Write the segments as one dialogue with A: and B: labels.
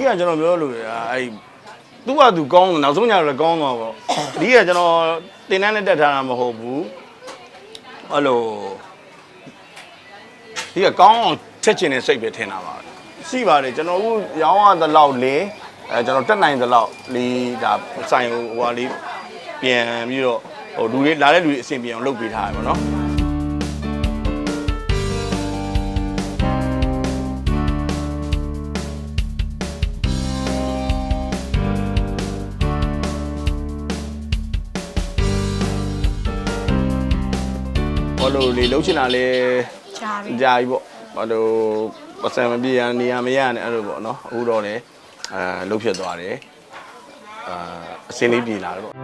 A: ဓိကကျွန်တော်ပြောလို့အဲ့သူ့ဟာသူကောင်းတယ်နောက်ဆုံးညတော့လည်းကောင်းသွားပေါ့အဓိကကျွန်တော်တင်တန်းနဲ့တက်ထားတာမဟုတ်ဘူးအဲ့လိုဒီကကောင်းအောင်ချက်ချင်တဲ့စိတ်ပဲထင်တာပါရှိပါတယ်ကျွန်တော်တို့ရောင်းရတဲ့လောက်လေအဲကျွန်တော်တက်နိုင်တဲ့လောက်လေးဒါဆိုင်ဟိုဟိုဟာလေးပြန်ပြီးတော့ဟိုလူတွေလာတဲ့လူတွေအဆင်ပြေအောင်လုပ်ပေးထားရပါတော့ ဘာလို့လေလှုပ်ချင်တာလဲ
B: ရှားပြီ
A: ကြာပြီပေါ့ဘာလို့ပတ်စံမပြေရနေရမရနဲ့အဲ့လိုပေါ့နော်အခုတော့လေအဲလှုပ်ဖြစ်သွားတယ်အာအစင်းလေးပြေလာတယ်ပေါ့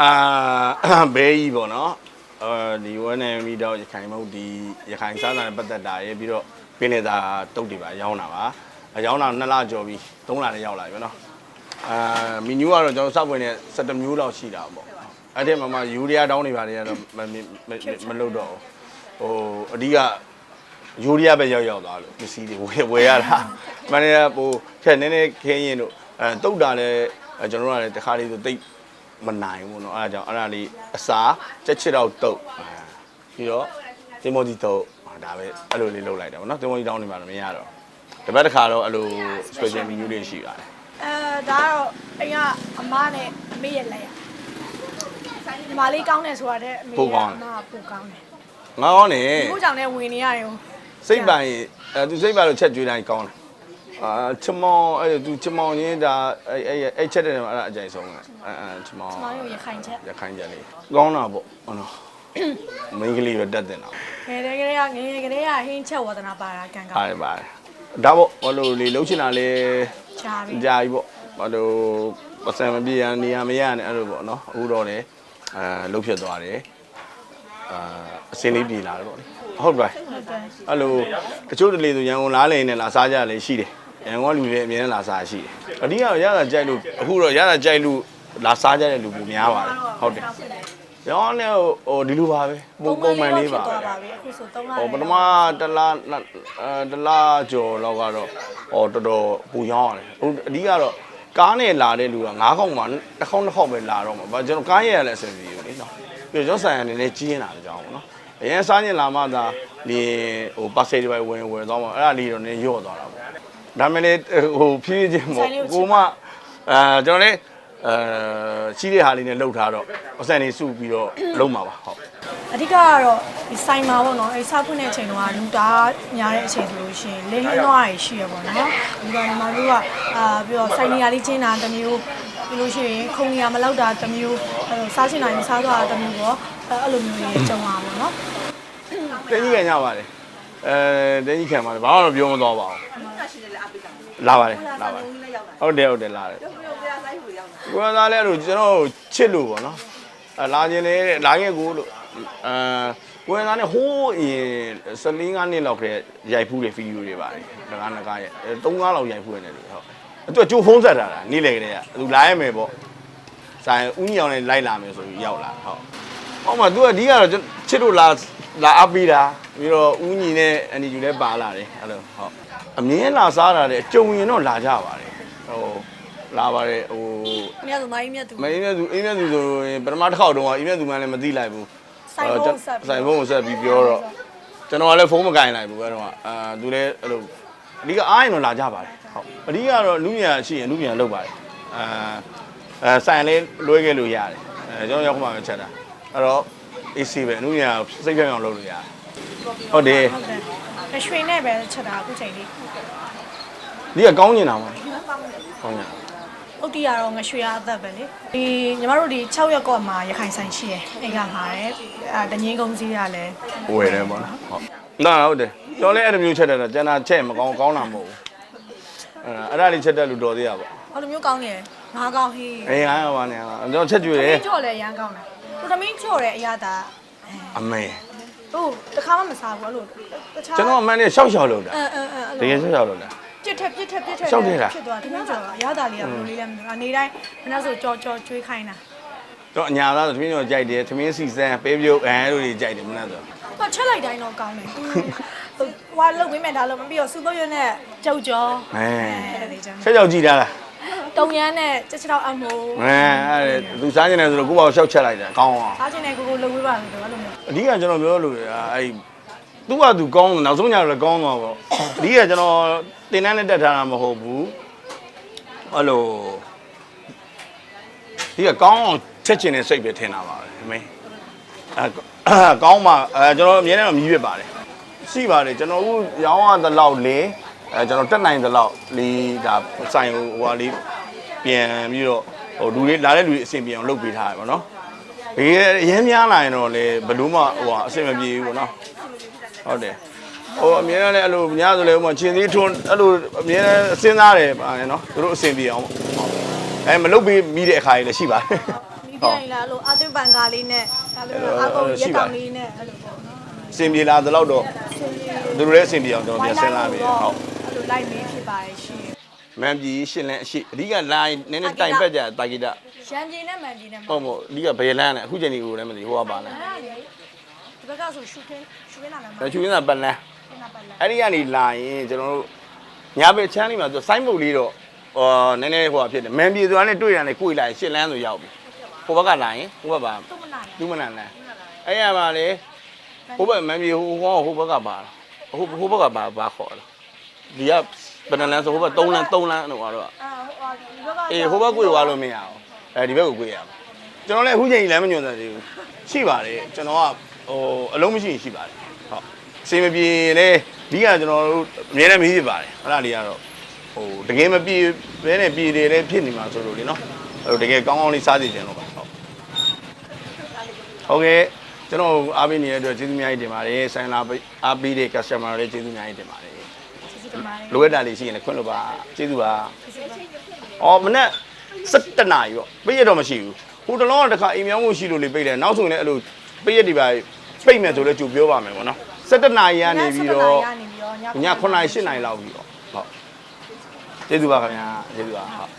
A: အာဘဲကြီးပေါ့နော်အဲဒီဝမ်းနေမီတော့ရခိုင်မဟုတ်ဒီရခိုင်စားတာနဲ့ပတ်သက်တာရေပြီးတော့ပင်းနေတာတုတ်တွေပါရောင်းတာပါ အရောင်းတာ2လကျော်ပြီ3လလည်းရောက်လာပြီပေါ့နော် အာမီနူးကတော့ကျွန်တော်စောက်ဝင်နေ17မျိုးလောက်ရှိတာပေါ့အဲ့ဒီမှာမှယူရီးယားတောင်းနေပါလေတော့မမမမလုပ်တော့ဘူးဟိုအဓိကယူရီးယားပဲရောက်ရောက်သွားလို့ပစ္စည်းတွေဝယ်ဝယ်ရတာမနေ့ကဟိုခက်နည်းနည်းခင်းရင်တို့အဲတုတ်တာလည်းအဲကျွန်တော်တို့ကလည်းတခါလေးဆိုတိတ်မနိုင်ဘူးเนาะအဲဒါကြောင့်အဲ့ဒါလေးအစာချက်ချစ်တော့တုတ်အာပြီးတော့တင်မောဒီတုတ်အာဒါပဲအဲ့လိုလေးလုပ်လိုက်တာပေါ့เนาะတင်မောဒီတောင်းနေမှာတော့မရတော့ တပတ်တစ်ခါတော့အဲ့လို special menu တွေရှိပါတယ်
B: အဲဒါကတော့အိမ်ကအမနဲ့အမေရဲ့လက်ရဒီမလေးကောင်းတယ်ဆိုတာတဲ့အမေကအမကပိုကောင်းတယ်
A: ငါကောင်းနေ
B: ကိုကြောင့်လည်းဝင်နေရရင်
A: စိတ်ပိုင်အဲသူစိတ်ပိုင်လို့ချက်ကျွေးတိုင်းကောင်းတယ်အာချမောင်အဲသူချမောင်ရင်းဒါအဲအဲအဲချက်တယ်မှာအဲ့ဒါအကြိုက်ဆုံးပဲအဲအဲချမောင်
B: ကျွန်တော်တို့ရခိုင်ချက်
A: ရခိုင်ကြလေးကောင်းတာပေါ့ဟုတ်နော်မိန်းကလေးပဲတက်တင်တာ
B: ငယ်တဲ့ကလေးကငယ်ငယ်ကလေးကဟင်းချက်ဝဒနာပါတာကံကော
A: ပါ
B: င်း
A: တယ်ပါတယ် ဒါပေါ့ဘာလို့လေလှုပ်ချင်တာလဲ
B: ရှားပြီ
A: ကြာပြီပေါ့ဘာလို့ပတ်စံမပြေရနေရမရနဲ့အဲ့လိုပေါ့နော်အခုတော့လေအဲလှုပ်ဖြစ်သွားတယ်အာအစင်းလေးပြေလာတယ်ပေါ့လေဟုတ်ပါ
B: ဟုတ်တယ်
A: အဲ့လိုတချို့တလေဆိုရန်ကုန်လားလိန်နဲ့လာစားကြလည်းရှိတယ်ရန်ကုန်ကလူတွေအမြဲတမ်းလာစားရှိတယ်အဓိကတော့ရတာကြိုက်လို့အခုတော့ရတာကြိုက်လို့လာစားကြတဲ့လူပုံများပါတယ်ဟုတ်တယ် ရောင်းနေဟိုဒီလိုပါပဲပုံပုံမှန်လေးပါ
B: ဖြစ်
A: ပဲ
B: သွားပါပြီအခုဆို3လ
A: ဟိုပထမတလားအဲတလားကျော်လောက်ကတော့ဟောတော်တော်ပူရောင်းရတယ်ဟိုအဓိကတော့ကားနဲ့လာတဲ့လူက၅ခေါက်မှတစ်ခေါက်တစ်ခေါက်ပဲလာတော့မှာဘာကျွန်တော်ကားရဲရလည်းအဆင်ပြေဘူးလေနော်ပြီးတော့ကျွန်တော်ဆိုင်ရနေနေကြီးနေတာကြောင်းပေါ့နော်အရင်စားရင်လာမှသာဒီဟိုပါဆေတွေပဲဝင်ဝင်သွားမှာအဲ့ဒါလေးတော့နည်းရော့သွားတာပေါ့ဒါမဲ့လေဟိုဖြည်းဖြည်းချင်းပေါ့ကိုမအဲကျွန်တော်လေ အဲရှိတဲ့ဟာလေးနဲ့လှုပ်ထားတော့အဆန်နေစုပြီးတော့လုံးမှာပါဟုတ်
B: အဓိကကတော့ဒီဆိုင်မှာပေါ့နော်အဲစားဖွင့်တဲ့အချိန်တုန်းကလူတာများတဲ့အချိန်ဆိုလို့ရှိရင်လင်းလင်းသွားရရှိရပေါ့နော်ဒီကညီမတို့ကအာပြီးတော့ဆိုင်နေရာလေးချင်းတာတစ်မျိုးပြီးလို့ရှိရင်ခုံနေရာမလောက်တာတစ်မျိုးအဲစားချင်တာရင်စားသွားတာတစ်မျိုးပေါ့အဲအဲ့လိုမျိုးတွေကြုံရပါပေါ့နော်
A: တင်းကြီးခံရပါတယ်အဲတင်းကြီးခံပါတယ်ဘာမှတော့ပြောမသွားပါဘူးလာပါတယ်လာပါတယ်ဟုတ်တယ်ဟုတ်တယ်လာတယ် ကိုယ်သားလဲလို့ကျွန်တော်ချစ်လို့ပေါ့နော်အဲလာခြင်းလေလာခဲ့ကိုလို့အဲကိုယ်သားနဲ့ဟိုးအရင်14ငါးနှစ်လောက်ခဲရိုက်ဖူးတဲ့ဗီဒီယိုတွေပါတယ်ငကားငကားရဲ့3ငါးလောက်ရိုက်ဖူးနေတယ်ဟုတ်သူကကြိုးဖုံးဆက်တာလားနေ့လေကလေးကသူလာရမယ်ပေါ့ဆိုင်ဦးညီအောင်နဲ့လိုက်လာမယ်ဆိုပြီးရောက်လာဟုတ်ဟောမှာ तू ကဒီကတော့ချစ်လို့လာလာအပ်ပြီးတာပြီးတော့ဦးညီနဲ့အန်ဒီယူလည်းပါလာတယ်အဲ့လိုဟုတ်အမြင်လာစားတာလေအကြုံရင်တော့လာကြပါတယ်ဟို လာပါတယ်ဟို
B: မြတ်သူမိုင်းမြတ်သူ
A: မင်းမြတ်သူအင်းမြတ်သူဆိုရင်ပထမတစ်ခေါက်တုန်းကအင်းမြတ်သူမှလည်းမသိလိုက်ဘူး
B: ဆိုင်ဖုန်းဆက်ပြီး
A: ဆိုင်ဖုန်းကိုဆက်ပြီးပြောတော့ကျွန်တော်ကလည်းဖုန်းမကင်လိုက်ဘူးအဲ့တော့အာ तू လည်းအဲ့လိုအဓိကအားရင်တော့လာကြပါတယ်ဟုတ်အဓိကတော့လူမြာရှိရင်လူမြာလောက်ပါတယ်အာအဲဆိုင်လေးလွှဲခဲ့လို့ရတယ်အဲကျွန်တော်ရောက်မှပဲချက်တာအဲ့တော့ AC ပဲလူမြာစိတ်ပြောင်းအောင်လုပ်လို့ရတယ်ဟုတ်တယ်
B: ဟုတ်တယ်ရွှေနဲ့ပဲချက်တာအခုချိန်လေး
A: ဒီကကောင်းနေတာမဟုတ်ကောင်းနေတာ
B: ဥတီကတော့ငရွှေရအသက်ပဲလေဒီညီမတို့ဒီ6ရက်ကော့မှာရခိုင်ဆိုင်ရှိရယ်အိမ်ကမှာတယ်အဲတငင်းကုန်းစည်းရလဲ
A: ဝယ်တယ်ပေါ့နော်ဟုတ်နာဟုတ်တယ်ကျွန်တော်လည်းအဲ့လိုမျိုးချက်တယ်တော့ကျန်တာချက်မကောင်းကောင်းတာမဟုတ်ဘူးအဲ့အဲ့ဒါလေးချက်တဲ့လူတော်သေးရပေါ့
B: ဟောလိုမျိုးကောင်းနေငါကောင်းဟေး
A: အေးဟာပါနေဟာကျွန်တော်ချက်ကျွေးတယ်
B: ကြော်လဲရမ်းကောင်းတယ်သူသမီးကြော်တဲ့အရာသာ
A: အမေ
B: ဟိုတခါမှမစားဘူးအဲ့လိုတခြား
A: ကျွန်တော်အမှန်နဲ့ရှောက်ရှောက်လုပ်တာ
B: အဲအဲအဲအဲ့
A: တကယ်ရှောက်ရှောက်လုပ်တာ
B: ပြစ်ထက်ပြစ်ထက်ပြစ်ထက်
A: ရှောက်နေတာ
B: ဖြစ်သွားဒီမျိုးကြော်အရာသာလေးကဘယ်လိုလေးလဲမသိဘူးအနေတိုင်းမနှက်ဆိုကြော်ကြော်ကျွေးခိုင်းတာ
A: တော့အညာသားဆိုသမင်းကျော်ကြိုက်တယ်သမင်းစီစမ်းပေးပြုတ်အဲလိုတွေကြိုက်တယ်မလားဆို
B: တော့ချက်လိုက်တိုင်းတော့ကောင်းတယ်ဟိုဟွာလုတ်ဝင်းမဲ့ဒါလို့မပြီးတော့စူပုတ်ရွက်နဲ့ကြောက်ကြော
A: အဲ
B: အဲ့ဒါလေးကျန်
A: ချက်ကြောက်ကြည့်တာလား
B: တုံရမ်းနဲ့ချက်ချက်တော့အမိုး
A: အဲအဲ့ဒါသူစားနေတယ်ဆိုတော့ကိုယ့်ဘာကိုရှောက်ချက်လိုက်တယ်ကောင်းအောင်
B: စားချင်တဲ့ကိုကိုလုတ်ဝေးပါလို့တော့အဲ့လိုမျိုး
A: အဓိကကျွန်တော်ပြောလို့ရအဲ့ သူ့ကသူကောင်းနောက်ဆုံးညတော့လည်းကောင်းသွားပေါ့အဓိကကျွန်တော်တင်တန်းနဲ့တက်ထားတာမဟုတ်ဘူးအဲ့လိုဒီကကောင်းအောင်ချက်ချင်တဲ့စိတ်ပဲထင်တာပါပဲအမေအဲကောင်းမှအဲကျွန်တော်အမြဲတမ်းမြည်ပြပါတယ်ရှိပါတယ်ကျွန်တော်အခုရောင်းရတဲ့လောက်လင်းအဲကျွန်တော်တက်နိုင်တဲ့လောက်လီဒါဆိုင်ဟိုဟိုဟာလေးပြန်ပြီးတော့ဟိုလူတွေလာတဲ့လူတွေအဆင်ပြေအောင်လုပ်ပေးထားရပါတော့ဘေးအရင်များလာရင်တော့လေဘယ်လို့မှဟိုဟာအဆင်မပြေဘူးပေါ့နော် ဟုတ်တယ်ဟိုအမြဲတမ်းလည်းအဲ့လိုညဆိုလည်းဟိုမှာခြေသေးထွန်းအဲ့လိုအမြဲတမ်းစဉ်းစားတယ်ပါလေနော်သူတို့အဆင်ပြေအောင်ပေါ့ဟုတ်အဲမလုပ်ပြီးမိတဲ့အခါကြီးလည်းရှိပါတယ်
B: မိပြန်လာလို့အာသွင်းပန်ကားလေးနဲ့ဒါလိုမျိုးအာကုန်ရက်တောင်လေးနဲ့အဲ့လိုပေါ့နော်
A: အဆင်ပြေလာသလောက်တော့သူတို့လည်းအဆင်ပြေအောင်ကျွန်တော်ပြန်စဉ်းစားပြီးဟုတ်
B: အဲ့လိုလိုက်မင်းဖြစ်ပါရဲ့ရှင်
A: မန်ပြည်ရှင်းလန်းအရှိအဓိကလိုင်းနည်းနည်းတိုင်ပက်ကြတာဂိတ
B: ရန်ပြည်နဲ့မန်ပြည်နဲ့
A: ဟုတ်မို့အဓိကဘယ်လန်းလဲအခုချိန်ကြီးကိုလည်းမသိဟိုကပါလဲ
B: အဲ့ဒါလေဒီဘ က်ကဆိုရှူခင်းရှူခင်းလာမှာ
A: အဲချူရင်းသာပတ်လန်း
B: ခင်းလာပါလား
A: အဲ့ဒီကနေလာရင်ကျွန်တော်တို့ညာဘက်ချမ်းလေးမှာသူစိုင်းမုတ်လေးတော့ဟောနည်းနည်းဟိုဟာဖြစ်တယ်မန်ပြည်သွားနဲ့တွေ့ရတယ်ကိုယ်လာရင်ရှစ်လန်းဆိုရောက်ပြီဟိုဘက်ကလာရင်ဟိုဘက်ပါ
B: တော့မနိုင်
A: ဒူးမနန်လန်းအဲ့ရမှာလေဟိုဘက်မန်ပြည်ဟိုဟောဟိုဘက်ကပါလားဟိုဟိုဘက်ကပါပါခေါ်လားဒီကဘယ်နှလန်းဆိုဟိုဘက်3လန်း3လန်းတော့တော့
B: အာဟိုဒီဘက်က
A: အေးဟိုဘက်ကိုသွားလို့မရအောင်အဲဒီဘက်ကိုကိုရအောင်ကျွန်တော်လည်းအခုချိန်ကြီးလမ်းမညွှန်သေးဘူးရှိပါတယ်ကျွန်တော်က ဟိုအလုံးမရှိရင်ရှိပါတယ်ဟုတ်အစီမပြေလေဒီကကျွန်တော်တို့အများနဲ့မေးဖြစ်ပါတယ်အဲ့ဒါလေးကတော့ဟိုတကယ်မပြေဘဲနဲ့ပြေတယ်လည်းဖြစ်နေမှာဆိုလို့လေနော်အဲ့လိုတကယ်ကောင်းကောင်းလေးစားစီတယ်လို့ပါဟုတ်ဟုတ်ကဲ့ကျွန်တော်အားပေးနေတဲ့အတွက်ကျေးဇူးအများကြီးတင်ပါတယ်ဆိုင်လာအားပေးတဲ့ customer တွေကျေးဇူးအများကြီးတင်ပါတယ်
B: စီစီမိုင်း
A: လိုအပ်တာလေးရှိရင်လည်းခွင့်လို့ပါကျေးဇူးပါအော်မနေ့7နာရီပေါ့ပိတ်ရတော့မရှိဘူးဟိုတလုံးကတစ်ခါအိမ်မြောင်းမှုရှိလို့လေပိတ်တယ်နောက်ဆိုရင်လည်းအဲ့လိုပိတ်ရဒီပါ ပိတ်မယ်ဆိုလည်းကြိုပြောပါမယ်ပေါ့နော်7နာရီကနေပြီးတော့
B: ညနေပြီးတော့
A: ည9နာရီ10နာရီလောက်ပြီးတော့ဟုတ်ကျေးဇူးပါခင်ဗျာကျေးဇူးပါဟုတ်